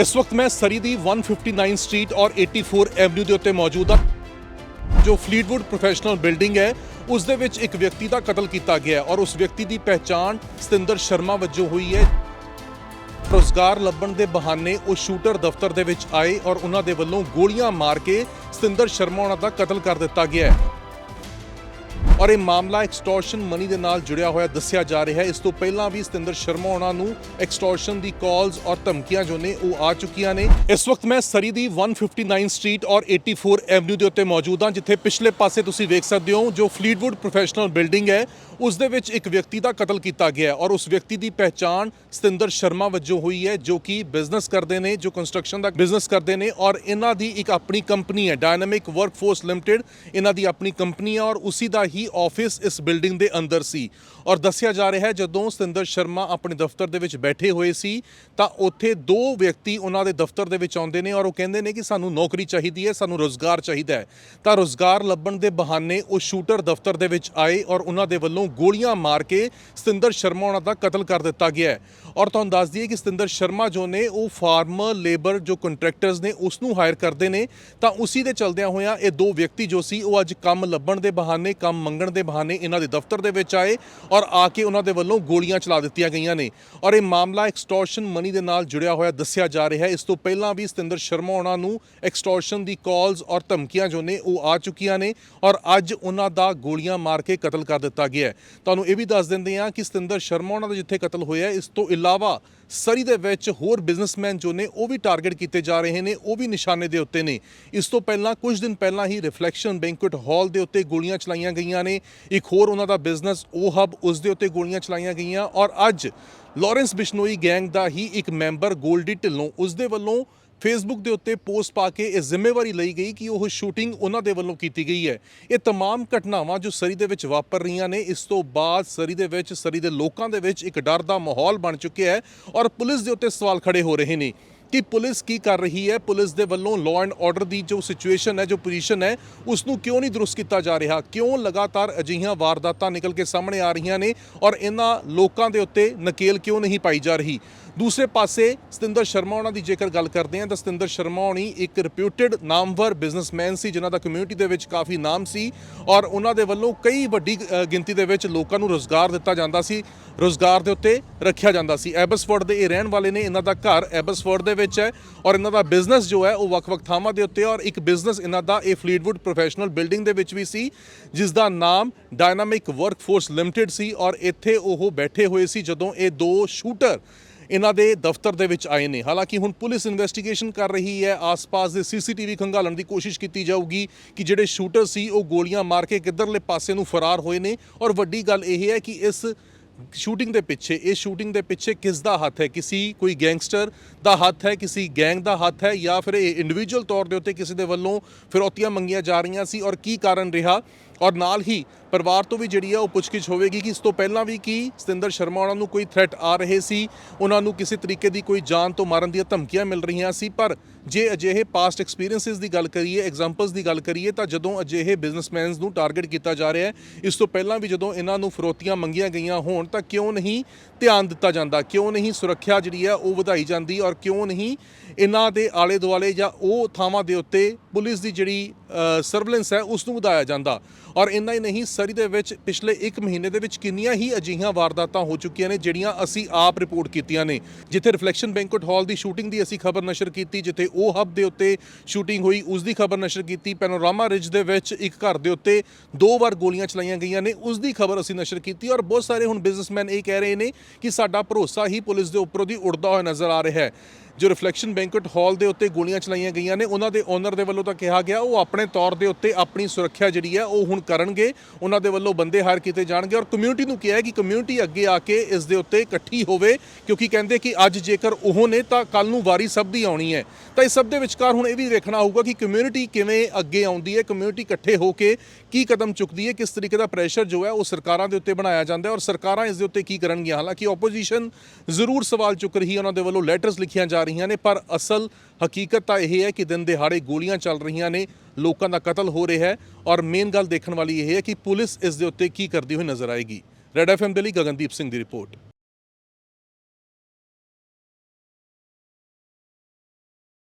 ਇਸ ਵਕਤ ਮੈਂ ਸਰੀ ਦੀ 159 ਸਟਰੀਟ ਔਰ 84 ਐਵਨਿਊ ਦੇ ਉੱਤੇ ਮੌਜੂਦ ਹਾਂ, ਜੋ ਫਲੀਟਵੁੱਡ ਪ੍ਰੋਫੈਸ਼ਨਲ ਬਿਲਡਿੰਗ ਹੈ। ਉਸ ਦੇ ਵਿੱਚ ਇੱਕ ਵਿਅਕਤੀ ਦਾ ਕਤਲ ਕੀਤਾ ਗਿਆ ਔਰ ਉਸ ਵਿਅਕਤੀ ਦੀ ਪਹਿਚਾਣ ਸਤਿੰਦਰ ਸ਼ਰਮਾ ਵਜੋਂ ਹੋਈ ਹੈ। ਰੋਜ਼ਗਾਰ ਲੱਭਣ ਦੇ ਬਹਾਨੇ ਉਹ ਸ਼ੂਟਰ ਦਫ਼ਤਰ ਦੇ ਵਿੱਚ ਆਏ ਔਰ ਉਹਨਾਂ ਦੇ ਵੱਲੋਂ ਗੋਲੀਆਂ ਮਾਰ ਕੇ ਸਤਿੰਦਰ ਸ਼ਰਮਾ ਉਹਨਾਂ ਦਾ ਕਤਲ ਕਰ ਦਿੱਤਾ ਗਿਆ ਹੈ। ਔਰ ਇਹ ਮਾਮਲਾ ਐਕਸਟੋਰਸ਼ਨ ਮਨੀ ਦੇ ਨਾਲ ਜੁੜਿਆ ਹੋਇਆ ਦੱਸਿਆ ਜਾ ਰਿਹਾ ਹੈ। ਇਸ ਤੋਂ ਪਹਿਲਾਂ ਵੀ ਸਤਿੰਦਰ ਸ਼ਰਮਾ ਉਹਨਾਂ ਨੂੰ ਐਕਸਟੋਰਸ਼ਨ ਦੀ ਕਾਲਸ ਔਰ ਧਮਕੀਆਂ ਜੋ ਨੇ ਉਹ ਆ ਚੁੱਕੀਆਂ ਨੇ। ਇਸ ਵਕਤ ਮੈਂ ਸਰੀ ਦੀ 159 ਸਟਰੀਟ ਔਰ 84 ਐਵਨਿਊ ਦੇ ਉੱਤੇ ਮੌਜੂਦ ਹਾਂ, ਜਿੱਥੇ ਪਿਛਲੇ ਪਾਸੇ ਤੁਸੀਂ ਵੇਖ ਸਕਦੇ ਹੋ ਜੋ ਫਲੀਟਵੁੱਡ ਪ੍ਰੋਫੈਸ਼ਨਲ ਬਿਲਡਿੰਗ ਹੈ, ਉਸ ਦੇ ਵਿੱਚ ਇੱਕ ਵਿਅਕਤੀ ਦਾ ਕਤਲ ਕੀਤਾ ਗਿਆ ਔਰ ਉਸ ਵਿਅਕਤੀ ਦੀ ਪਹਿਚਾਣ ਸਤਿੰਦਰ ਸ਼ਰਮਾ ਵਜੋਂ ਹੋਈ ਹੈ, ਜੋ ਕਿ ਬਿਜ਼ਨਸ ਕਰਦੇ ਨੇ, ਜੋ ਕੰਸਟਰਕਸ਼ਨ ਦਾ ਬਿਜ਼ਨਸ ਕਰਦੇ ਨੇ ਔਰ ਇਹਨਾਂ ਦੀ ਇੱਕ ਆਪਣੀ ਕੰਪਨੀ ਹੈ ਡਾਇਨਾਮਿਕ ਵਰਕਫੋਰਸ ਲਿਮਟਿਡ ਇਹਨਾਂ ਦੀ ਆਪਣੀ ਕੰਪਨੀ ਹੈ ਔਰ ਉਸੇ ਦਾ ਹੀ ਆਫਿਸ ਇਸ ਬਿਲਡਿੰਗ ਦੇ ਅੰਦਰ ਸੀ। ਔਰ ਦੱਸਿਆ ਜਾ ਰਿਹਾ ਹੈ, ਜਦੋਂ ਸਤਿੰਦਰ ਸ਼ਰਮਾ ਆਪਣੇ ਦਫ਼ਤਰ ਦੇ ਵਿੱਚ ਬੈਠੇ ਹੋਏ ਸੀ, ਤਾਂ ਉੱਥੇ ਦੋ ਵਿਅਕਤੀ ਉਹਨਾਂ ਦੇ ਦਫ਼ਤਰ ਦੇ ਵਿੱਚ ਆਉਂਦੇ ਨੇ ਔਰ ਉਹ ਕਹਿੰਦੇ ਨੇ ਕਿ ਸਾਨੂੰ ਨੌਕਰੀ ਚਾਹੀਦੀ ਹੈ, ਸਾਨੂੰ ਰੋਜ਼ਗਾਰ ਚਾਹੀਦਾ ਹੈ। ਤਾਂ ਰੋਜ਼ਗਾਰ ਲੱਭਣ ਦੇ ਬਹਾਨੇ ਉਹ ਸ਼ੂਟਰ ਦਫ਼ਤਰ ਦੇ ਵਿੱਚ ਆਏ ਔਰ ਉਹਨਾਂ ਦੇ ਵੱਲੋਂ ਗੋਲੀਆਂ ਮਾਰ ਕੇ ਸਤਿੰਦਰ ਸ਼ਰਮਾ ਉਹਨਾਂ ਦਾ ਕਤਲ ਕਰ ਦਿੱਤਾ ਗਿਆ ਹੈ। ਔਰ ਤੁਹਾਨੂੰ ਦੱਸ ਦਈਏ ਕਿ ਸਤਿੰਦਰ ਸ਼ਰਮਾ ਜੋ ਨੇ, ਉਹ ਫਾਰਮਰ, ਲੇਬਰ ਜੋ ਕੰਟਰੈਕਟਰਸ ਨੇ, ਉਸ ਨੂੰ ਹਾਇਰ ਕਰਦੇ ਨੇ। ਤਾਂ ਉਸੇ ਦੇ ਚਲਦਿਆਂ ਹੋਇਆਂ ਇਹ ਦੋ ਵਿਅਕਤੀ ਜੋ ਸੀ, ਉਹ ਅੱਜ ਕੰਮ ਲੱਭਣ ਦੇ ਬਹਾਨੇ ਕੰਮ ਮੰਗਣ ਦੇ ਬਹਾਨੇ ਇਹਨਾਂ ਦੇ ਦਫ਼ਤਰ ਦੇ ਵਿੱਚ ਆਏ ਔਰ ਆ ਕੇ ਉਹਨਾਂ ਦੇ ਵੱਲੋਂ ਗੋਲੀਆਂ ਚਲਾ ਦਿੱਤੀਆਂ ਗਈਆਂ ਨੇ। ਔਰ ਇਹ ਮਾਮਲਾ ਐਕਸਟੋਰਸ਼ਨ ਮਨੀ ਦੇ ਨਾਲ ਜੁੜਿਆ ਹੋਇਆ ਦੱਸਿਆ ਜਾ ਰਿਹਾ ਹੈ। ਇਸ ਤੋਂ ਪਹਿਲਾਂ ਵੀ ਸਤਿੰਦਰ ਸ਼ਰਮਾ ਉਹਨਾਂ ਨੂੰ ਐਕਸਟੋਰਸ਼ਨ ਦੀ ਕਾਲਸ ਔਰ ਧਮਕੀਆਂ ਜੋ ਨੇ ਉਹ ਆ ਚੁੱਕੀਆਂ ਨੇ ਔਰ ਅੱਜ ਉਹਨਾਂ ਦਾ ਗੋਲੀਆਂ ਮਾਰ ਕੇ ਕਤਲ ਕਰ ਦਿੱਤਾ ਗਿਆ ਤੁਹਾਨੂੰ ਇਹ ਵੀ ਦੱਸ ਦਿੰਦੇ ਹਾਂ ਕਿ ਸਤਿੰਦਰ ਸ਼ਰਮਾ ਉਹਨਾਂ ਦਾ ਜਿੱਥੇ ਕਤਲ ਹੋਇਆ ਇਸ ਤੋਂ ਇਲਾਵਾ ਸਰੀ ਦੇ ਵਿੱਚ ਹੋਰ ਬਿਜ਼ਨਸਮੈਨ ਜੋ ਨੇ, ਉਹ ਵੀ ਟਾਰਗੇਟ ਕੀਤੇ ਜਾ ਰਹੇ ਨੇ, ਉਹ ਵੀ ਨਿਸ਼ਾਨੇ ਦੇ ਉੱਤੇ ਨੇ। ਇਸ ਤੋਂ ਪਹਿਲਾਂ, ਕੁਝ ਦਿਨ ਪਹਿਲਾਂ ਹੀ ਰਿਫਲੈਕਸ਼ਨ ਬੈਂਕੁਏਟ ਹਾਲ ਦੇ ਉੱਤੇ ਗੋਲੀਆਂ ਚਲਾਈਆਂ ਗਈਆਂ ਨੇ। ਇੱਕ ਹੋਰ ਉਹਨਾਂ ਦਾ ਬਿਜ਼ਨਸ, ਉਹ ਹਬ ਉਸ ਦੇ ਉੱਤੇ ਗੋਲੀਆਂ ਚਲਾਈਆਂ ਗਈਆਂ ਔਰ ਅੱਜ ਲਾਰੈਂਸ ਬਿਸ਼ਨੋਈ ਗੈਂਗ ਦਾ ਹੀ ਇੱਕ ਮੈਂਬਰ ਗੋਲਡੀ ਢਿੱਲੋਂ ਉਸ ਦੇ ਵੱਲੋਂ ਫੇਸਬੁੱਕ ਦੇ ਉੱਤੇ ਪੋਸਟ ਪਾ ਕੇ ਇਹ ਜ਼ਿੰਮੇਵਾਰੀ ਲਈ ਗਈ ਕਿ ਉਹ ਸ਼ੂਟਿੰਗ ਉਹਨਾਂ ਦੇ ਵੱਲੋਂ ਕੀਤੀ ਗਈ ਹੈ ਇਹ तमाम ਘਟਨਾਵਾਂ ਜੋ ਸਰੀ ਦੇ ਵਿੱਚ ਵਾਪਰ ਰਹੀਆਂ ਨੇ ਇਸ ਤੋਂ ਬਾਅਦ ਸਰੀ ਦੇ ਵਿੱਚ ਸਰੀ ਦੇ ਲੋਕਾਂ ਦੇ ਵਿੱਚ ਇੱਕ ਡਰ ਦਾ ਮਾਹੌਲ ਬਣ ਚੁੱਕਿਆ ਹੈ ਔਰ ਪੁਲਿਸ ਦੇ ਉੱਤੇ ਸਵਾਲ ਖੜੇ ਹੋ ਰਹੇ ਨੇ ਕਿ ਪੁਲਿਸ ਕੀ ਕਰ ਰਹੀ ਹੈ ਪੁਲਿਸ ਦੇ ਵੱਲੋਂ ਲਾਅ ਐਂਡ ਆਰਡਰ ਦੀ ਜੋ ਸਿਚੁਏਸ਼ਨ ਹੈ ਜੋ ਪੋਜੀਸ਼ਨ ਹੈ ਉਸ ਨੂੰ ਕਿਉਂ ਨਹੀਂ ਦਰੁਸਤ ਕੀਤਾ ਜਾ ਰਿਹਾ ਕਿਉਂ ਲਗਾਤਾਰ ਅਜਿਹੀਆਂ ਵਾਰਦਾਤਾਂ ਨਿਕਲ ਕੇ ਸਾਹਮਣੇ ਆ ਰਹੀਆਂ ਨੇ ਔਰ ਇਹਨਾਂ ਲੋਕਾਂ ਦੇ ਉੱਤੇ ਨਕੇਲ ਕਿਉਂ ਨਹੀਂ ਪਾਈ ਜਾ ਰਹੀ ਦੂਸਰੇ ਪਾਸੇ ਸਤਿੰਦਰ ਸ਼ਰਮਾ ਉਹਨਾਂ ਦੀ ਜੇਕਰ ਗੱਲ ਕਰਦੇ ਹਾਂ ਤਾਂ ਸਤਿੰਦਰ ਸ਼ਰਮਾ ਹੋਣੀ ਇੱਕ ਰਿਪਿਊਟਡ ਨਾਮਵਰ ਬਿਜ਼ਨਸਮੈਨ ਸੀ, ਜਿਨ੍ਹਾਂ ਦਾ ਕਮਿਊਨਿਟੀ ਦੇ ਵਿੱਚ ਕਾਫੀ ਨਾਮ ਸੀ ਔਰ ਉਹਨਾਂ ਦੇ ਵੱਲੋਂ ਕਈ ਵੱਡੀ ਗਿਣਤੀ ਦੇ ਵਿੱਚ ਲੋਕਾਂ ਨੂੰ ਰੋਜ਼ਗਾਰ ਦਿੱਤਾ ਜਾਂਦਾ ਸੀ, ਰੋਜ਼ਗਾਰ ਦੇ ਉੱਤੇ ਰੱਖਿਆ ਜਾਂਦਾ ਸੀ। ਐਬਸਫੋਰਡ ਦੇ ਇਹ ਰਹਿਣ ਵਾਲੇ ਨੇ, ਇਹਨਾਂ ਦਾ ਘਰ ਐਬਸਫੋਰਡ ਦੇ ਵਿੱਚ ਹੈ ਔਰ ਇਹਨਾਂ ਦਾ ਬਿਜ਼ਨਸ ਜੋ ਹੈ ਉਹ ਵੱਖ-ਵੱਖ ਥਾਵਾਂ ਦੇ ਉੱਤੇ ਔਰ ਇੱਕ ਬਿਜ਼ਨਸ ਇਹਨਾਂ ਦਾ ਇਹ ਫਲੀਟਵੁੱਡ ਪ੍ਰੋਫੈਸ਼ਨਲ ਬਿਲਡਿੰਗ ਦੇ ਵਿੱਚ ਵੀ ਸੀ, ਜਿਸ ਦਾ ਨਾਮ ਡਾਇਨਾਮਿਕ ਵਰਕਫੋਰਸ ਲਿਮਟਿਡ ਸੀ ਔਰ ਇੱਥੇ ਉਹ ਬੈਠੇ ਹੋਏ ਸੀ ਜਦੋਂ ਇਹ ਦੋ ਸ਼ੂਟਰ ਇਹਨਾਂ ਦੇ ਦਫ਼ਤਰ ਦੇ ਵਿੱਚ ਆਏ ਨੇ। ਹਾਲਾਂਕਿ ਹੁਣ ਪੁਲਿਸ ਇਨਵੈਸਟੀਗੇਸ਼ਨ ਕਰ ਰਹੀ ਹੈ। ਆਸ-ਪਾਸ ਦੇ ਸੀਸੀਟੀਵੀ ਖੰਗਾਲਣ ਦੀ ਕੋਸ਼ਿਸ਼ ਕੀਤੀ ਜਾਊਗੀ ਕਿ ਜਿਹੜੇ ਸ਼ੂਟਰ ਸੀ, ਉਹ ਗੋਲੀਆਂ ਮਾਰ ਕੇ ਕਿੱਧਰਲੇ ਪਾਸੇ ਨੂੰ ਫਰਾਰ ਹੋਏ ਨੇ। ਔਰ ਵੱਡੀ ਗੱਲ ਇਹ ਹੈ ਕਿ ਇਸ ਸ਼ੂਟਿੰਗ ਦੇ ਪਿੱਛੇ, ਇਸ ਸ਼ੂਟਿੰਗ ਦੇ ਪਿੱਛੇ ਕਿਸ ਦਾ ਹੱਥ ਹੈ? ਕਿਸੇ ਕੋਈ ਗੈਂਗਸਟਰ ਦਾ ਹੱਥ ਹੈ? ਕਿਸੇ ਗੈਂਗ ਦਾ ਹੱਥ ਹੈ? ਜਾਂ ਫਿਰ ਇਹ ਇੰਡੀਵਿਜੂਅਲ ਤੌਰ ਦੇ ਉੱਤੇ ਕਿਸੇ ਦੇ ਵੱਲੋਂ ਫਿਰੌਤੀਆਂ ਮੰਗੀਆਂ ਜਾ ਰਹੀਆਂ ਸੀ? ਔਰ ਕੀ ਕਾਰਨ ਰਿਹਾ? ਔਰ ਨਾਲ ਹੀ ਪਰਿਵਾਰ ਤੋਂ ਵੀ ਜਿਹੜੀ ਆ ਉਹ ਪੁੱਛਗਿੱਛ ਹੋਵੇਗੀ ਕਿ ਇਸ ਤੋਂ ਪਹਿਲਾਂ ਵੀ ਕੀ ਸਤਿੰਦਰ ਸ਼ਰਮਾ ਉਹਨਾਂ ਨੂੰ ਕੋਈ ਥ੍ਰੈਟ ਆ ਰਹੇ ਸੀ, ਉਹਨਾਂ ਨੂੰ ਕਿਸੇ ਤਰੀਕੇ ਦੀ ਕੋਈ ਜਾਨ ਤੋਂ ਮਾਰਨ ਦੀਆਂ ਧਮਕੀਆਂ ਮਿਲ ਰਹੀਆਂ ਸੀ, ਪਰ ਜੇ ਅਜਿਹੇ ਪਾਸਟ ਐਕਸਪੀਰੀਐਂਸਿਸ ਦੀ ਗੱਲ ਕਰੀਏ ਐਗਜ਼ਾਮਪਲਸ ਦੀ ਗੱਲ ਕਰੀਏ, ਤਾਂ ਜਦੋਂ ਅਜਿਹੇ ਬਿਜ਼ਨਸਮੈਨਸ ਨੂੰ ਟਾਰਗੇਟ ਕੀਤਾ ਜਾ ਰਿਹਾ ਹੈ, ਇਸ ਤੋਂ ਪਹਿਲਾਂ ਵੀ ਜਦੋਂ ਇਹਨਾਂ ਨੂੰ ਫਰੋਤੀਆਂ ਮੰਗੀਆਂ ਗਈਆਂ ਹੋਣ, ਤਾਂ ਕਿਉਂ ਨਹੀਂ ਧਿਆਨ ਦਿੱਤਾ ਜਾਂਦਾ, ਕਿਉਂ ਨਹੀਂ ਸੁਰੱਖਿਆ ਜਿਹੜੀ ਹੈ ਉਹ ਵਧਾਈ ਜਾਂਦੀ ਔਰ ਕਿਉਂ ਨਹੀਂ ਇਹਨਾਂ ਦੇ ਆਲੇ ਦੁਆਲੇ ਜਾਂ ਉਹ ਥਾਵਾਂ ਦੇ ਉੱਤੇ ਪੁਲਿਸ ਦੀ ਜਿਹੜੀ ਸਰਵਲੈਂਸ ਹੈ, ਉਸ ਨੂੰ ਵਧਾਇਆ ਜਾਂਦਾ। ਔਰ ਇੰਨਾ ਹੀ ਨਹੀਂ, ਸਰੀ ਦੇ ਵਿੱਚ ਪਿਛਲੇ 1 ਮਹੀਨੇ ਦੇ ਵਿੱਚ ਕਿੰਨੀਆਂ ਹੀ ਅਜਿਹੀਆਂ ਵਾਰਦਾਤਾਂ ਹੋ ਚੁੱਕੀਆਂ ਨੇ, ਜਿਹੜੀਆਂ ਅਸੀਂ ਆਪ ਰਿਪੋਰਟ ਕੀਤੀਆਂ ਨੇ। ਜਿੱਥੇ ਰਿਫਲੈਕਸ਼ਨ ਬੈਂਕਟ ਹਾਲ ਦੀ ਸ਼ੂਟਿੰਗ ਦੀ ਅਸੀਂ ਖਬਰ ਨਸ਼ਰ ਕੀਤੀ, ਜਿੱਥੇ ਉਹ ਹੱਬ ਦੇ ਉੱਤੇ ਸ਼ੂਟਿੰਗ ਹੋਈ, ਉਸ ਦੀ ਖਬਰ ਨਸ਼ਰ ਕੀਤੀ। ਪੈਨੋਰਾਮਾ ਰਿਜ ਦੇ ਵਿੱਚ ਇੱਕ ਘਰ ਦੇ ਉੱਤੇ ਦੋ ਵਾਰ ਗੋਲੀਆਂ ਚਲਾਈਆਂ ਗਈਆਂ ਨੇ, ਉਸ ਦੀ ਖਬਰ ਅਸੀਂ ਨਸ਼ਰ ਕੀਤੀ ਔਰ ਬਹੁਤ ਸਾਰੇ ਹੁਣ ਬਿਜ਼ਨਸਮੈਨ ਇਹ ਕਹਿ ਰਹੇ ਨੇ ਕਿ ਸਾਡਾ ਭਰੋਸਾ ਹੀ ਪੁਲਿਸ ਦੇ ਉੱਪਰੋਂ ਦੀ ਉੜਦਾ ਹੋਇਆ ਨਜ਼ਰ ਆ ਰਿਹਾ ਹੈ। ਜੋ ਰਿਫਲੈਕਸ਼ਨ ਬੈਂਕਟ ਹਾਲ ਦੇ ਉੱਤੇ ਗੋਲੀਆਂ ਚਲਾਈਆਂ ਗਈਆਂ ਨੇ, ਉਹਨਾਂ ਦੇ ਓਨਰ ਦੇ ਵੱਲੋਂ ਤਾਂ ਕਿਹਾ ਗਿਆ, ਉਹ ਆਪਣੇ ਤੌਰ ਦੇ ਉੱਤੇ ਆਪਣੀ ਸੁਰੱਖਿਆ ਜਿਹੜੀ ਹੈ, ਉਹ ਹੁਣ ਕਰਨਗੇ, ਉਹਨਾਂ ਦੇ ਵੱਲੋਂ ਬੰਦੇ ਹਾਇਰ ਕੀਤੇ ਜਾਣਗੇ ਔਰ ਕਮਿਊਨਿਟੀ ਨੂੰ ਕਿਹਾ ਹੈ ਕਿ ਕਮਿਊਨਿਟੀ ਅੱਗੇ ਆ ਕੇ ਇਸ ਦੇ ਉੱਤੇ ਇਕੱਠੀ ਹੋਵੇ, ਕਿਉਂਕਿ ਕਹਿੰਦੇ ਕਿ ਅੱਜ ਜੇਕਰ ਉਹ ਨੇ ਤਾਂ ਕੱਲ ਨੂੰ ਵਾਰੀ ਸਭ ਦੀ ਆਉਣੀ ਹੈ। ਤਾਂ ਇਸ ਸਭ ਦੇ ਵਿਚਕਾਰ ਹੁਣ ਇਹ ਵੀ ਵੇਖਣਾ ਹੋਊਗਾ ਕਿ ਕਮਿਊਨਿਟੀ ਕਿਵੇਂ ਅੱਗੇ ਆਉਂਦੀ ਹੈ ਕਮਿਊਨਿਟੀ ਇਕੱਠੇ ਹੋ ਕੇ ਕੀ ਕਦਮ ਚੁੱਕਦੀ ਹੈ, ਕਿਸ ਤਰੀਕੇ ਦਾ ਪ੍ਰੈਸ਼ਰ ਜੋ ਹੈ, ਉਹ ਸਰਕਾਰਾਂ ਦੇ ਉੱਤੇ ਬਣਾਇਆ ਜਾਂਦਾ ਹੈ ਔਰ ਸਰਕਾਰਾਂ ਇਸ ਦੇ ਉੱਤੇ ਕੀ ਕਰਨਗੀਆਂ? ਹਾਲਾਂਕਿ ਆਪੋਜੀਸ਼ਨ ਜ਼ਰੂਰ ਸਵਾਲ ਚੁੱਕ ਰਹੀ ਹੈ, ਉਹਨਾਂ ਦੇ ਵੱਲੋਂ ਲੈਟਰਸ ਲਿਖੀਆਂ ਜਾ ਰਹੀਆਂ ਨੇ, ਪਰ ਅਸਲ ਹਕੀਕਤ ਤਾਂ ਇਹ ਹੈ ਕਿ ਦਿਨ ਦਿਹਾੜੇ ਗੋਲੀਆਂ ਚੱਲ ਰਹੀਆਂ ਨੇ, ਲੋਕਾਂ ਦਾ ਕਤਲ ਹੋ ਰਿਹਾ ਹੈ ਔਰ ਮੇਨ ਗੱਲ ਦੇਖਣ ਵਾਲੀ ਇਹ ਹੈ ਕਿ ਪੁਲਿਸ ਇਸ ਦੇ ਉੱਤੇ ਕੀ ਕਰਦੀ ਹੋਈ ਨਜ਼ਰ ਆਏਗੀ। ਰੈਡ ਐਫਐਮ ਦੇ ਲਈ ਗਗਨਦੀਪ ਸਿੰਘ ਦੀ ਰਿਪੋਰਟ।